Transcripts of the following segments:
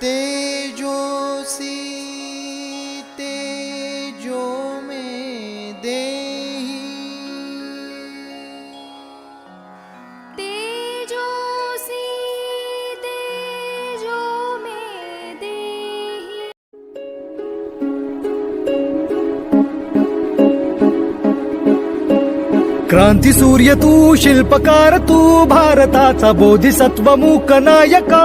तेजोसी तेजो में देहि। तेजोसी तेजो मे देहि। क्रांती सूर्य तू शिल्पकार तू भारताचा बोधिसत्व मूक नायका।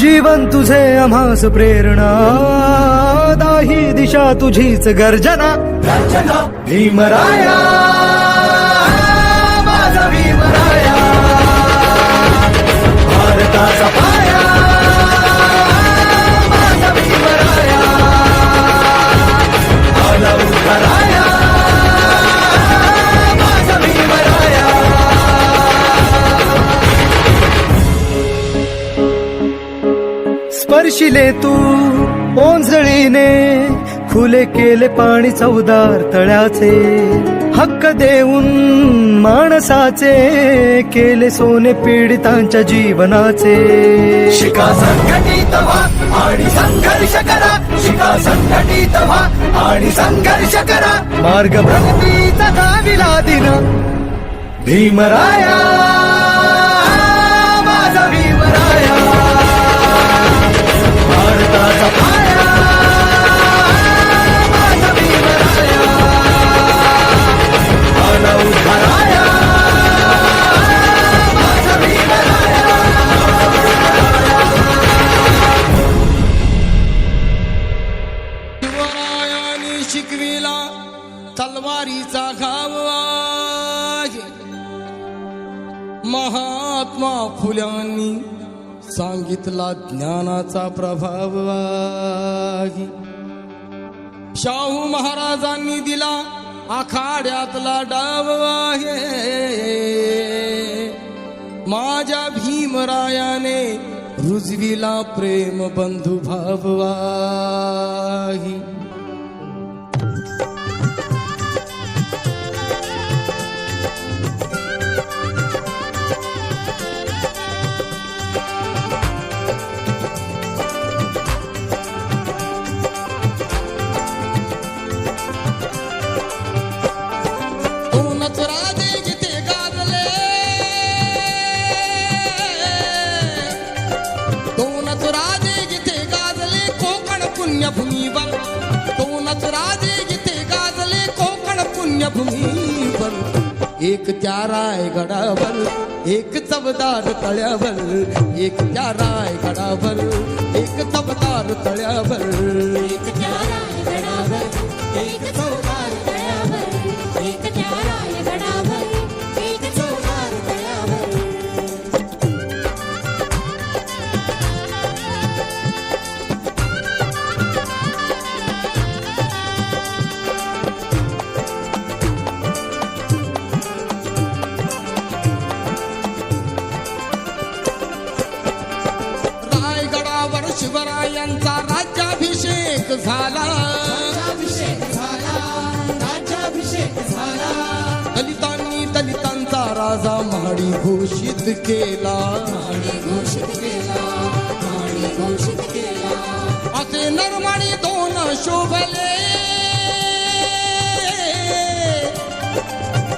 जीवन तुझे आम्हास प्रेरणा. दाही दिशा तुझीच गर्जना. गर्जना. भीमराया. माझा भीमराया. भारताचा स्पर्शिले तू ओंजळीने खुले केले पाणी चौदार तळ्याचे. हक्क देऊन माणसाचे केले सोने पीडितांच्या जीवनाचे. शिका संघटित व्हा आणि संघर्ष करा. शिका संघटित व्हा आणि संघर्ष करा. मार्ग प्रगतीचा दाविला दिन. भीमराया! महात्मा फुल्यांनी सांगितला ज्ञानाचा प्रभाव शाहू महाराजांनी दिला आखाड्यातला डाव आहे. माझ्या भीमरायाने रुजविला प्रेम बंधू भाव दोनच जिथे गाजले कोकण पुण्यभूमी बन. दोनच राजे जिथे गाजले कोकण पुण्यभूमी बन. एक त्या रायगडावर एक चवदार तळ्यावर एक त्या रायगडावर एक चवदार तळ्यावर. राज्याभिषेक झाला. दलितांनी दलितांचा राजा महाडी घोषित केला. घोषित केला घोषित केला असे नरमाणी दोन शोभले.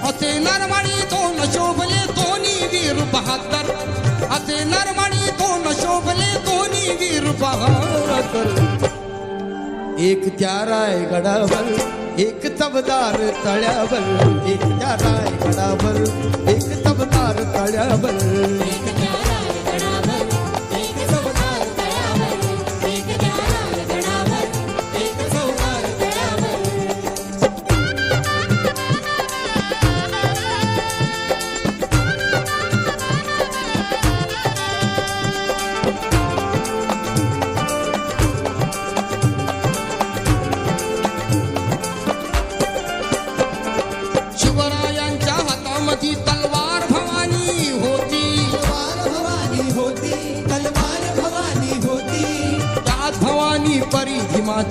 असे नरमाणी दोन शोभले दोन्ही वीर बहादर. असे नरमाणी दोन शोभले दोन्ही वीर बहादर. एक त्या रायगडावर एक तबदार तळ्यावर एक त्या रायगडावर एक तबदार तळ्यावर.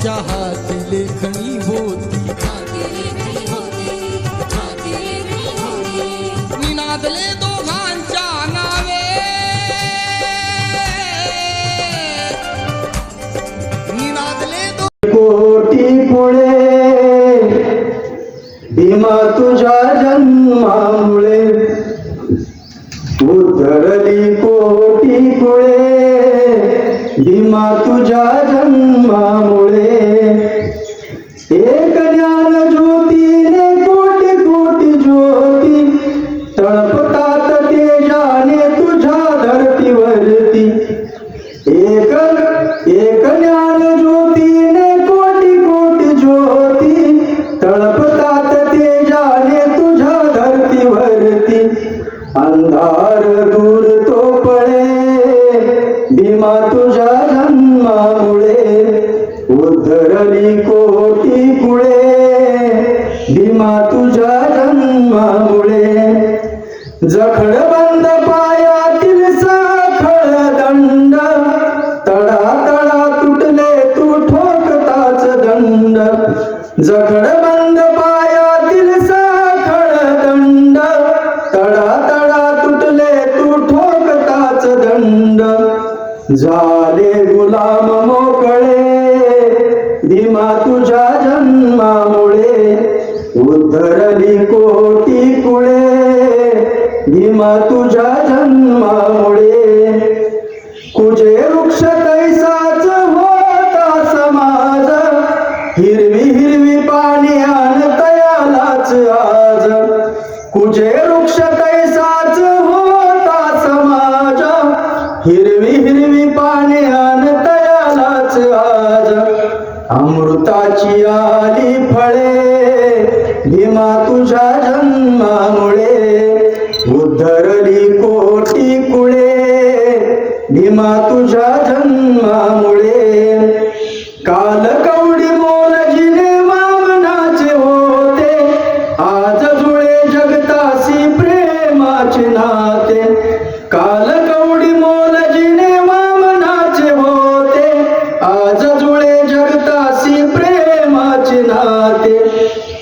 भीमाच्या हाती लेखणी होती. निनादले दोघांच्या नावे. निनादले दो कोटी पुढे भीमा तुझ्या जन्मामुळे. उतरली कोटी पुळे भीमा तुझ्या जन्मामुळे. झाले गुलाम मोकळे भीमा तुझ्या जन्मामुळे. उद्धरली कोटी कुळे भीमा तुझ्या जन्मामुळे. कुजे वृक्ष अमृताची आली फळे भीमा तुझ्या जन्मामुळे. उद्धरली कोटी कुळे भीमा तुझ्या जन्मामुळे. काल का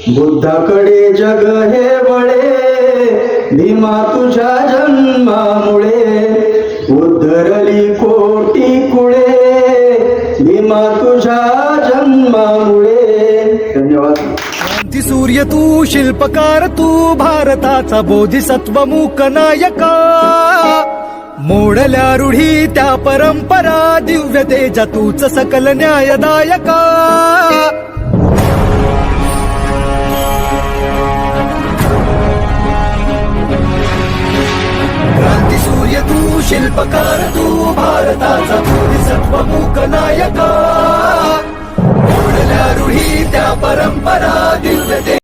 बुद्धाकडे जग हे वळे भीमा तुझ्या जन्मामुळे. उद्धरली कोटी कुळे भीमा तुझ्या जन्मामुळे. धन्यवाद. सूर्य तू शिल्पकार तू भारताचा बोधिसत्व मूक नायका. मोडल्या रूढी त्या परंपरा दिव्य तेजा तूच सकल न्यायदायका.